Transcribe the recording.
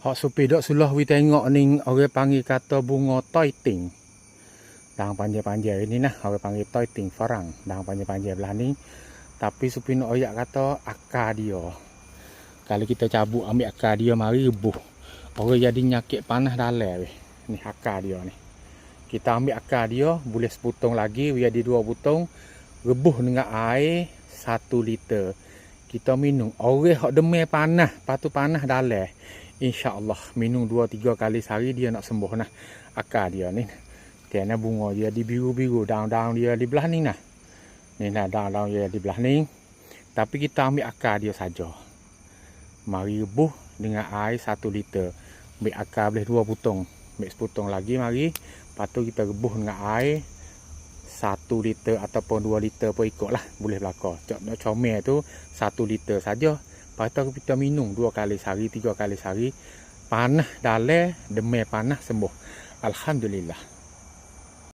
Hak supi dok sulah wi tengok ni orang panggil kata bunga toiting. Dang panjang-panjang ini nah orang panggil toiting farang. Dang panjang-panjang belah ni. Tapi supi nak oyak kata akar dia. Kalau kita cabut ambil akar dia mari rebuh. Orang jadi nyakit panas dalam weh. Ni akar dia ni. Kita ambil akar dia boleh seputong lagi jadi dua butong rebuh dengan air satu liter. Kita minum. Orang hak demam panas, patu panas dalam. InsyaAllah minum 2-3 kali sehari dia nak sembuh nah. Akar dia ni. Tiada bunga dia di biru-biru. Daun-daun dia di belah ni nah. Ni nah daun-daun dia di belah ni. Tapi kita ambil akar dia saja. Mari rebuh dengan air 1 liter. Ambil akar boleh 2 putong. Ambil seputong lagi mari. Lepas tu kita rebuh dengan air 1 liter ataupun 2 liter pun ikutlah. Boleh belakang. Comel tu 1 liter saja. Lepas tu kita minum dua kali sehari, tiga kali sehari. Panas dalam, demam panas sembuh. Alhamdulillah.